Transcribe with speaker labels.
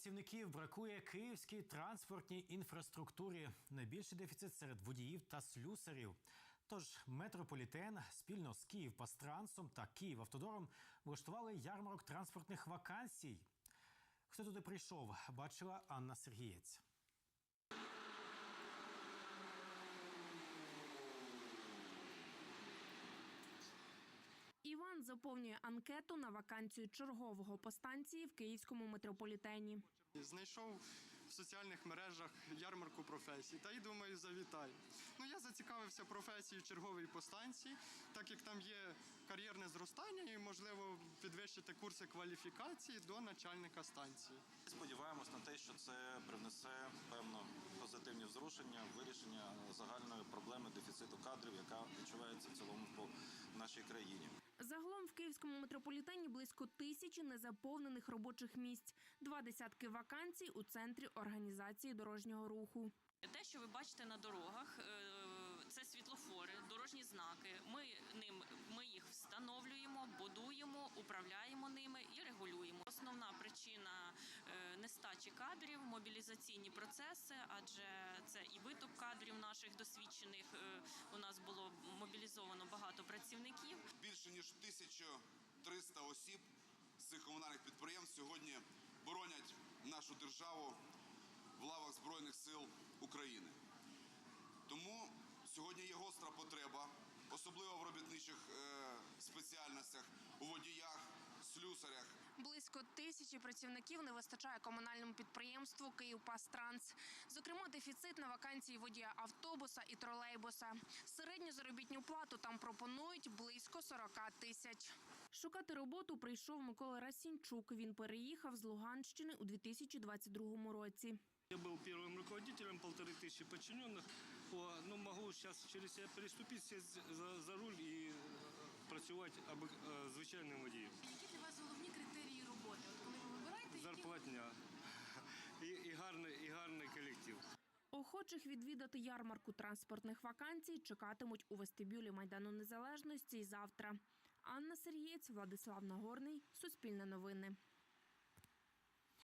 Speaker 1: Працівників бракує київській транспортній інфраструктурі. Найбільший дефіцит серед водіїв та слюсарів. Тож метрополітен спільно з Київпастрансом та Київавтодором влаштували ярмарок транспортних вакансій. Хто туди прийшов, бачила Анна Сергієць.
Speaker 2: Іван заповнює анкету на вакансію чергового по станції в київському метрополітені.
Speaker 3: Знайшов в соціальних мережах ярмарку професій та й думаю, завітаю. Ну я зацікавився професією чергової по станції, так як там є кар'єрне зростання і можливо підвищити курси кваліфікації до начальника станції.
Speaker 4: Сподіваємось на те, що це привнесе певно позитивні зрушення, вирішення загальної проблеми дефіциту кадрів, яка відчувається в цілому по нашій країні.
Speaker 2: Загалом в київському метрополітені близько тисячі незаповнених робочих місць, два десятки вакансій у центрі організації дорожнього руху.
Speaker 5: Те, що ви бачите на дорогах, е, це світлофори, дорожні знаки. Ми ним ми їх встановлюємо, будуємо, управляємо ними і регулюємо. Основна причина е, нестачі кадрів, мобілізаційні процеси, адже це і виток кадрів наших досвідчених. Е, У нас було мобілізовано багато працівників.
Speaker 6: більше ніж 1300 осіб з цих комунальних підприємств сьогодні боронять нашу державу в лавах Збройних сил України. Тому сьогодні є гостра потреба, особливо в робітничих е, спеціальностях, у водіях, слюсарях.
Speaker 2: Близько тисячі працівників не вистачає комунальному підприємству «Київпастранс». Зокрема, дефіцит на вакансії водія автобуса і тролейбуса. Середню заробітну плату там пропонують близько 40 тисяч. Шукати роботу прийшов Микола Расінчук. Він переїхав з Луганщини у 2022 році.
Speaker 7: Я был первым руководителем, полторы тысячи подчиненных. О, ну, могу сейчас через себя переступить, сесть за, за руль і е, працювати аби, е, звичайним водієм.
Speaker 2: Охочих відвідати ярмарку транспортних вакансій чекатимуть у вестибюлі Майдану Незалежності й завтра. Анна Сергієць, Владислав Нагорний, Суспільне новини.